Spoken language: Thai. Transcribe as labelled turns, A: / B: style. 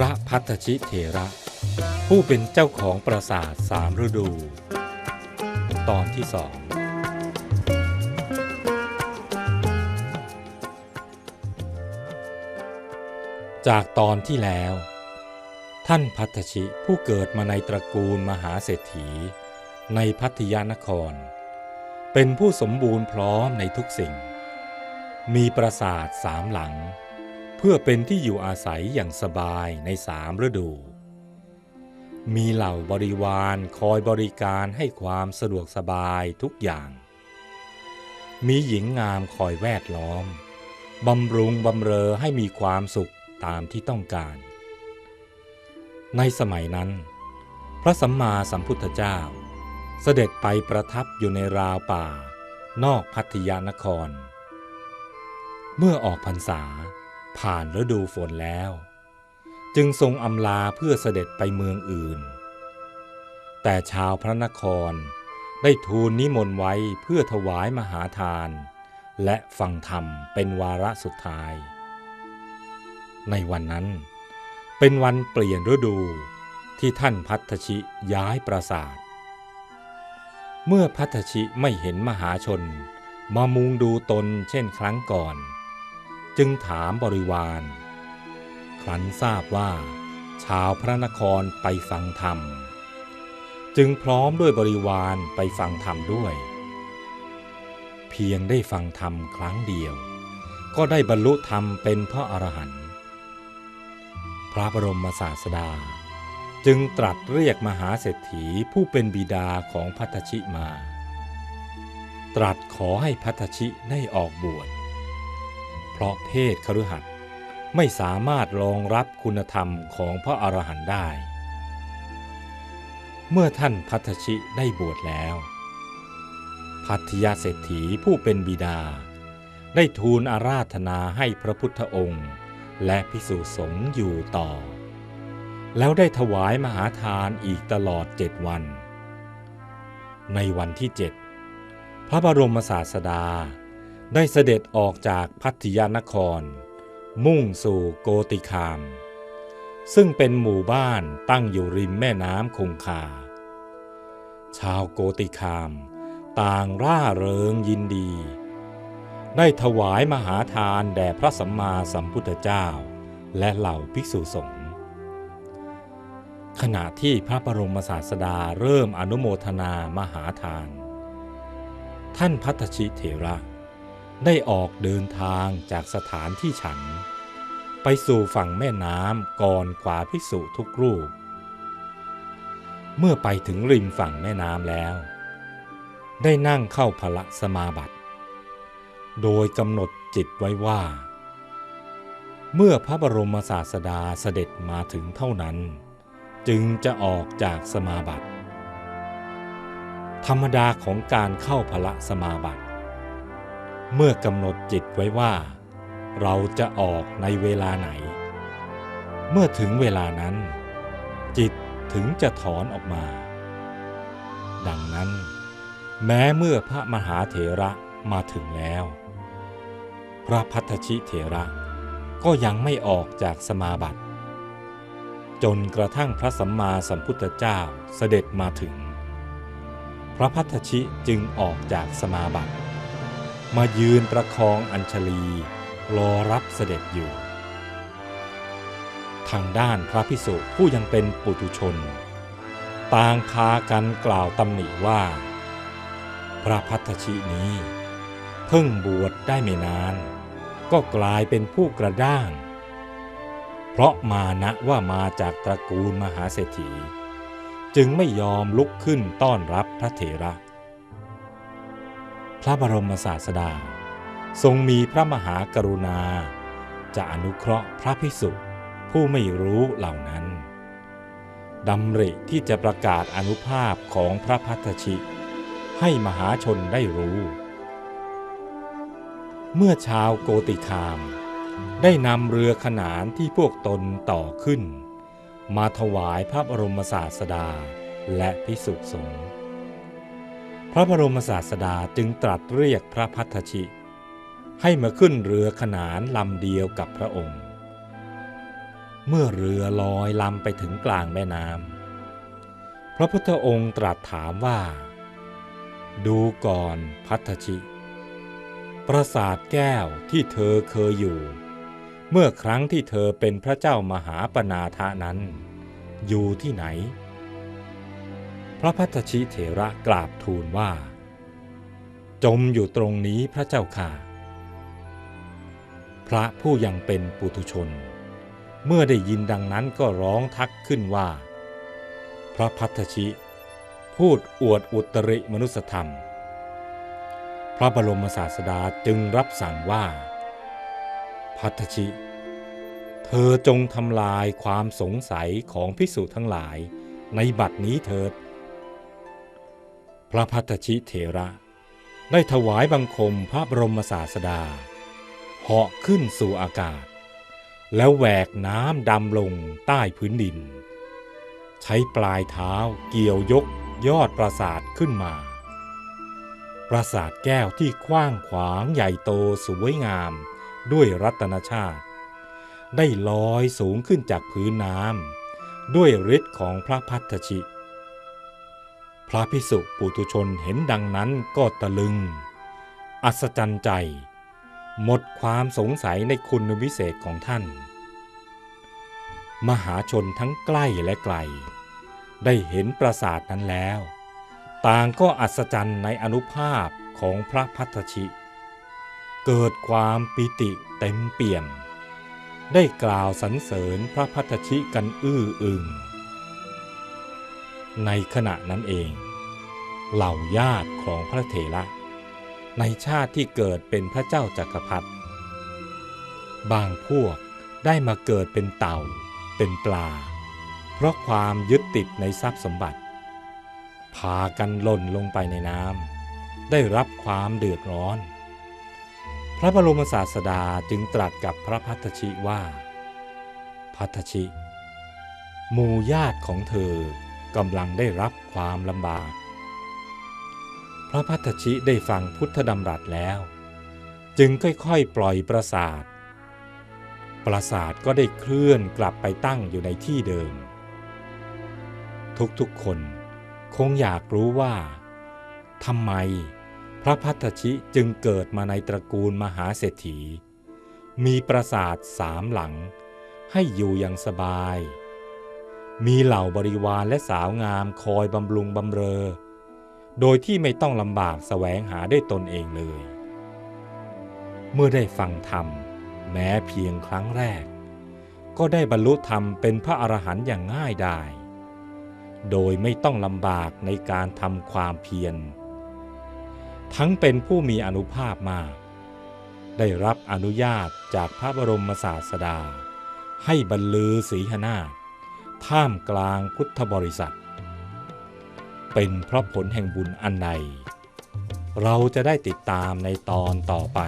A: ระพัทชิเถระ ผู้เป็นเจ้าของปราสาทสามฤดู ตอนที่สองจากตอนที่แล้ว ท่านพัทชิผู้เกิดมาในตระกูลมหาเศรษฐี ในพัทยานคร เป็นผู้สมบูรณ์พร้อมในทุกสิ่ง มีปราสาทสามหลัง เพื่อเป็นที่อยู่อาศัยอย่างสบายในสามฤดู มีเหล่าบริวารคอยบริการให้ความสะดวกสบายทุกอย่าง มีหญิงงามคอยแวดล้อม บำรุงบำเรอให้มีความสุขตามที่ต้องการ ในสมัยนั้น พระสัมมาสัมพุทธเจ้า เสด็จไปประทับอยู่ในราวป่า นอกพัทยานคร เมื่อออกพรรษา ผ่านฤดูฝนแล้ว จึงทรงอำลาเพื่อเสด็จไปเมืองอื่น แต่ชาวพระนครได้ทูลนิมนต์ไว้เพื่อถวายมหาทาน และฟังธรรมเป็นวาระสุดท้าย ในวันนั้น เป็นวันเปลี่ยนฤดูที่ท่านพัทชิย้ายปราสาท เมื่อพัทชิไม่เห็นมหาชน มามุงดูตนเช่นครั้งก่อน จึงถามบริวาร ครั้นทราบว่า ชาวพระนครไปฟังธรรม จึงพร้อมด้วยบริวารไปฟังธรรมด้วย เพียงได้ฟังธรรมครั้งเดียว ก็ได้บรรลุธรรมเป็นพระอรหันต์พระบรมศาสดา จึงตรัสเรียกมหาเศรษฐีผู้เป็นบิดาของพัทชิมา ตรัสขอให้พัทชิได้ออกบวช ราะเพศคฤหัสถ์ไม่สามารถรองรับคุณธรรมของพระอรหันต์ได้ เมื่อท่านพัทชิได้บวชแล้ว พัทยาเศรษฐีผู้เป็นบิดา ได้ทูลอาราธนาให้พระพุทธองค์ และพิสุสงฆ์อยู่ต่อ แล้วได้ถวายมหาทานอีกตลอดเจ็ดวัน ในวันที่เจ็ดพระบรมศาสดา ได้เสด็จออกจากพัทยานคร มุ่งสู่โกติคาม ซึ่งเป็นหมู่บ้านตั้งอยู่ริมแม่น้ำคงคา ชาวโกติคาม ต่างร่าเริงยินดี ได้ถวายมหาทานแด่พระสัมมาสัมพุทธเจ้า และเหล่าภิกษุสงฆ์ขณะที่พระบรมศาสดาเริ่มอนุโมทนามหาทาน ท่านพัทชิเถระ ได้ออกเดินทางจากสถานที่ฉัน ไปสู่ฝั่งแม่น้ำก่อนขวาภิกษุทุกรูป เมื่อไปถึงริมฝั่งแม่น้ำแล้ว ได้นั่งเข้าพละสมาบัติ โดยกำหนดจิตไว้ว่า เมื่อพระบรมศาสดาเสด็จมาถึงเท่านั้น จึงจะออกจากสมาบัติ ธรรมดาของการเข้าพละสมาบัติ เมื่อกำหนดจิตไว้ว่า เราจะออกในเวลาไหน เมื่อถึงเวลานั้น จิตถึงจะถอนออกมา ดังนั้น แม้เมื่อพระมหาเถระมาถึงแล้ว พระพัทชิเถระก็ยังไม่ออกจากสมาบัติ จนกระทั่งพระสัมมาสัมพุทธเจ้าเสด็จมาถึง พระพัทชิจึงออกจากสมาบัติ มายืนประคองอัญชลีรอรับเสด็จอยู่ ทางด้านพระพิสุผู้ยังเป็นปุถุชน ต่างพากันกล่าวตำหนิว่า พระพัทชินี้ เพิ่งบวชได้ไม่นาน ก็กลายเป็นผู้กระด้าง เพราะมานะว่ามาจากตระกูลมหาเศรษฐี จึงไม่ยอมลุกขึ้นต้อนรับพระเถระ พระบรมศาสดา ทรงมีพระมหากรุณา จะอนุเคราะห์พระภิกษุผู้ไม่รู้เหล่านั้นดำริที่จะประกาศอนุภาพของพระพัทชิ ให้มหาชนได้รู้ เมื่อชาวโกติคาม ได้นำเรือขนานที่พวกตนต่อขึ้น มาถวายพระบรมศาสดาและพิสุสงฆ์ พระบรมศาสดาจึงตรัสเรียกพระพัทชิ ให้มาขึ้นเรือขนานลำเดียวกับพระองค์ เมื่อเรือลอยลำไปถึงกลางแม่น้ำพระพุทธองค์ตรัสถามว่า ดูก่อนพัทธชิ ปราสาทแก้วที่เธอเคยอยู่ เมื่อครั้งที่เธอเป็นพระเจ้ามหาปนาทะนั้น อยู่ที่ไหน พระพัทธชิเถระกราบทูลว่า จมอยู่ตรงนี้พระเจ้าค่ะ พระผู้ยังเป็นปุถุชน เมื่อได้ยินดังนั้นก็ร้องทักขึ้นว่า พระพัทธชิ พูดอวดอุตริมนุสธรรม พระบรมศาสดาจึงรับสั่งว่า พัทธชิ เธอจงทำลายความสงสัยของพิสุทั้งหลายในบัดนี้เถิด พระพัทชิเถระ ได้ถวายบังคมพระบรมศาสดาเหาะขึ้นสู่อากาศ แล้วแหวกน้ำดำลงใต้พื้นดิน ใช้ปลายเท้าเกี่ยวยกยอดปราสาทขึ้นมา ปราสาทแก้วที่กว้างขวางใหญ่โตสวยงามด้วยรัตนชาติ ได้ลอยสูงขึ้นจากพื้นน้ำด้วยฤทธิ์ของพระพัทธชิ พระพิสุปุตุชนเห็นดังนั้นก็ตะลึง อัศจรรย์ใจ หมดความสงสัยในคุณวิเศษของท่าน มหาชนทั้งใกล้และไกล ได้เห็นปราสาทนั้นแล้ว ต่างก็อัศจรรย์ในอนุภาพของพระพัทชิ เกิดความปิติเต็มเปี่ยม ได้กล่าวสรรเสริญพระพัทชิกันอื้ออึง ในขณะนั้นเอง เหล่าญาติของพระเถระ ในชาติที่เกิดเป็นพระเจ้าจักรพรรดิบางพวกได้มาเกิดเป็นเต่า เป็นปลา เพราะความยึดติดในทรัพย์สมบัติ พากันหล่นลงไปในน้ำได้รับความเดือดร้อน พระบรมศาสดาจึงตรัสกับพระพัทชิว่า พัทชิ หมู่ญาติของเธอ กำลังได้รับความลำบาก พระพัทธชิได้ฟังพุทธดำรัสแล้ว จึงค่อยๆ ปล่อยปราสาท ปราสาทก็ได้เคลื่อนกลับไปตั้งอยู่ในที่เดิม ทุกๆคนคงอยากรู้ว่าทำไมพระพัทธชิจึงเกิดมาในตระกูลมหาเศรษฐี มีปราสาทสามหลังให้อยู่อย่างสบาย มีเหล่าบริวารและสาวงามคอยบำรุงบำเรอ โดยที่ไม่ต้องลำบากแสวงหาได้ตนเองเลย เมื่อได้ฟังธรรม แม้เพียงครั้งแรก ก็ได้บรรลุธรรมเป็นพระอรหันต์อย่างง่ายดายโดยไม่ต้องลำบากในการทำความเพียร ทั้งเป็นผู้มีอนุภาพมาก ได้รับอนุญาตจากพระบรมศาสดา ให้บรรลือศีหนาถ ท่ามกลางพุทธบริษัท เป็นเพราะผลแห่งบุญอันใดเราจะได้ติดตามในตอนต่อไป